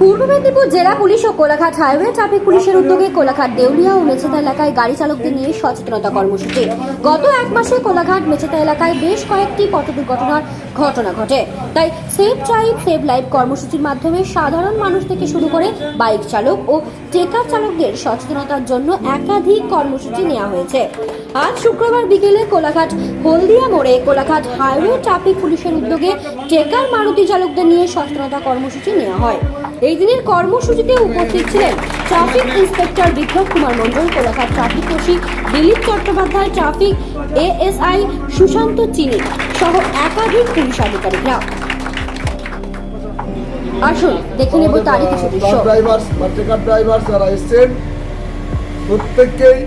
পূর্ব মেদিনীপুর জেলা পুলিশ ও Kolaghat highway traffic পুলিশের উদ্যোগে কোলাঘাট দেউলিয়া ও মেছেতা এলাকায় গাড়ি চালকদের নিয়ে সচেতনতা কর্মসূচি। গত এক মাসে কোলাঘাট মেছেতা এলাকায় বেশ কয়েকটি পথ দুর্ঘটনার ঘটনা ঘটে। তাই সেভ ড্রাইভ সেভ লাইফ কর্মসূচির মাধ্যমে সাধারণ মানুষ থেকে শুরু করে বাইক চালক ও টেকার চালকদের সচেতনতার জন্য একাধিক কর্মসূচি নেওয়া হয়েছে। আজ শুক্রবার বিকেলে কোলাঘাট হলদিয়া মোড়ে কোলাঘাট হাইওয়ে ট্রাফিক পুলিশের উদ্যোগে টেকার মারুতি চালকদের নিয়ে সচেতনতা কর্মসূচি নেওয়া হয়। এই দিনের কর্মসূচিতে উপস্থিত ছিলেন traffic inspector Bikram Kumar Mondal Kolaghat traffic OC Dilip Chattopadhyay traffic ASI Sushanta Chini সহ একাধিক পুলিশ আধিকারিকরা। আসুন দেখে নেব তারই কিছু দৃশ্য। বা ট্রেকার যারা এসছেন প্রত্যেককেই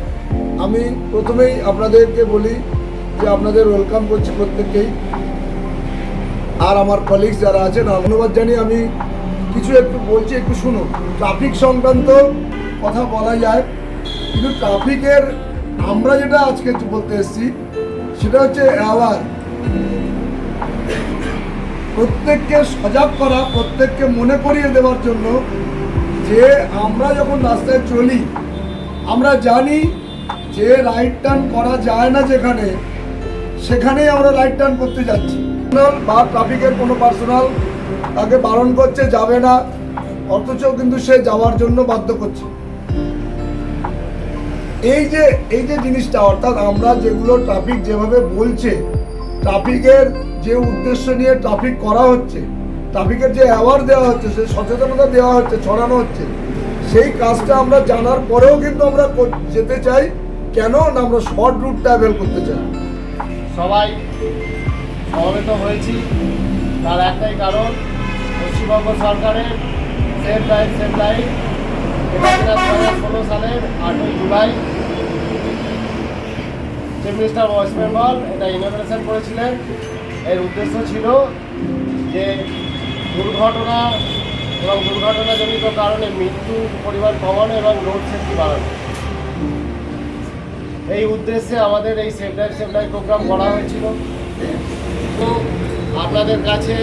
আমি প্রথমেই আপনাদেরকে বলি যে আপনাদের ওয়েলকাম করছি প্রত্যেককেই। আর আমার কলিগস যারা আছেন ধন্যবাদ জানিয়ে আমি কিছু একটু বলছি, একটু শুনুন। ট্রাফিক সংক্রান্ত কথা বলা যায়। কিন্তু ট্রাফিকের আমরা যেটা আজকে বলতে এসেছি, সেটা হচ্ছে অ্যাওয়ার প্রত্যেককে সজাগ করা, প্রত্যেককে মনে করিয়ে দেওয়ার জন্য যে আমরা যখন রাস্তায় চলি, আমরা জানি যে রাইট টার্ন করা যায় না যেখানে, সেখানেই আমরা রাইট টার্ন করতে যাচ্ছি। বা ট্রাফিকের কোনো পার্সোনাল তাকে বারণ করছে, যাবে না। অথচ কিন্তু সে যাওয়ার জন্য বাধ্য করছে। এই যে এই যে জিনিসটা, অর্থাৎ আমরা যেগুলো ট্রাফিক যেভাবে বলছে ট্রাফিকের যে উদ্দেশ্য নিয়ে ট্রাফিক করা হচ্ছে ট্রাফিকের যে অ্যাওয়ার্ড দেওয়া হচ্ছে, সে সচেতনতা দেওয়া হচ্ছে, ছড়ানো হচ্ছে, সেই কাজটা আমরা জানার পরেও কিন্তু আমরা যেতে চাই। কেন? না আমরা শর্ট রুট ট্রাভেল করতে চাই। সবাই সমবেত হয়েছি। তার একটাই কারণ, পশ্চিমবঙ্গ সরকারের সেফ লাইফ সেফ লাইফ। দু হাজার ষোলো সালের আটই July. Chief minister West Bengal এটা ইনোগ্রেশন করেছিলেন। এর উদ্দেশ্য ছিল যে দুর্ঘটনা এবং দুর্ঘটনাজনিত কারণে মৃত্যু পরিমাণ কমানো এবং রোড সেফটি বাড়ানো। এই উদ্দেশ্যে আমাদের এই safe life safe life programme করা হয়েছিল। তো আপনাদের কাছে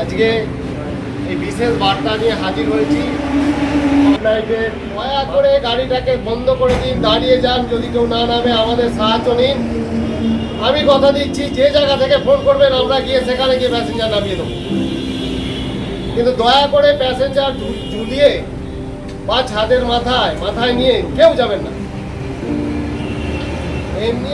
আজকে এই বিশেষ বার্তা নিয়ে হাজির হয়েছি। দয়া করে গাড়িটাকে বন্ধ করে দিন, দাঁড়িয়ে যান, যদি কেউ না নামে আমাদের সাহায্য নিন। আমি কথা দিচ্ছি, যে জায়গা থেকে ফোন করবেন, আমরা গিয়ে সেখানে গিয়ে প্যাসেঞ্জার নামিয়ে দেবো কিন্তু দয়া করে প্যাসেঞ্জার ঝুলিয়ে বা ছাদের মাথায় মাথায় নিয়ে কেউ যাবেন না। এমনি